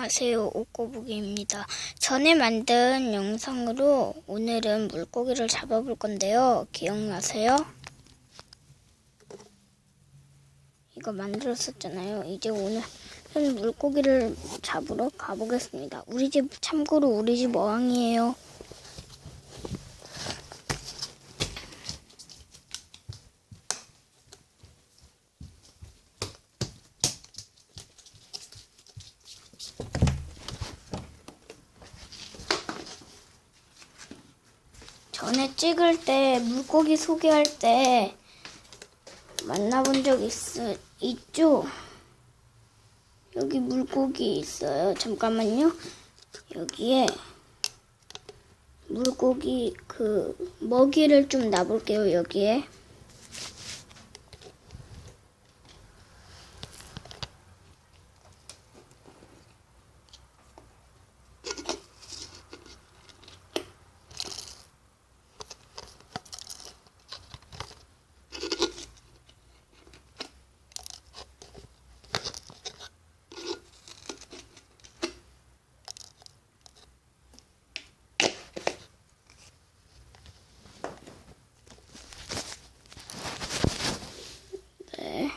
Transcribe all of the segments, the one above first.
안녕하세요. 옷꼬부기입니다. 전에 만든 영상으로 오늘은 물고기를 잡아볼 건데요. 기억나세요? 이거 만들었었잖아요. 이제 오늘은 물고기를 잡으러 가보겠습니다. 우리 집, 참고로 우리 집 어항이에요. 전에 찍을 때 물고기 소개할 때 만나본 적 있, 있죠? 여기 물고기 있어요. 잠깐만요. 여기에 물고기 그 먹이를 좀 놔볼게요. 여기에. 네.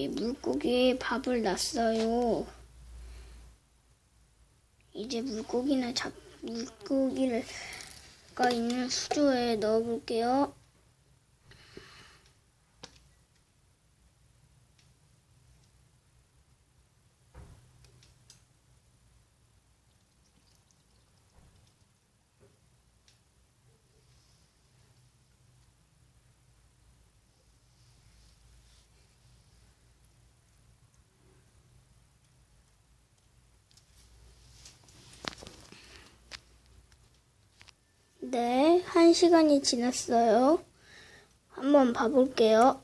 여기 물고기 밥을 놨어요. 이제 물고기나 잡, 물고기가 있는 수조에 넣어볼게요. 네, 한 시간이 지났어요. 한번 봐볼게요.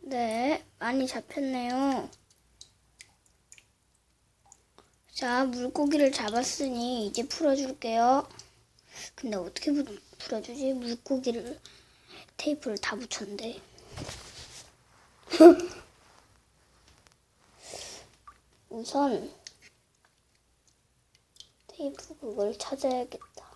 네, 많이 잡혔네요. 자, 물고기를 잡았으니 이제 풀어줄게요. 근데 어떻게 부- 풀어주지? 물고기를 테이프를 다 붙였는데. 우선 테이프 그걸 찾아야겠다.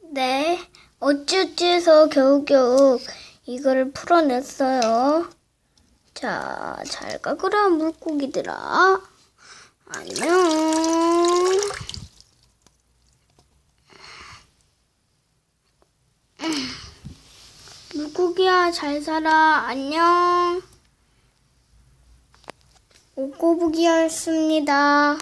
네, 어찌어찌해서 겨우겨우 이거를 풀어냈어요. 자, 잘 가거라, 물고기들아. 안녕. 물고기야, 잘 살아. 안녕. 옷꼬부기였습니다.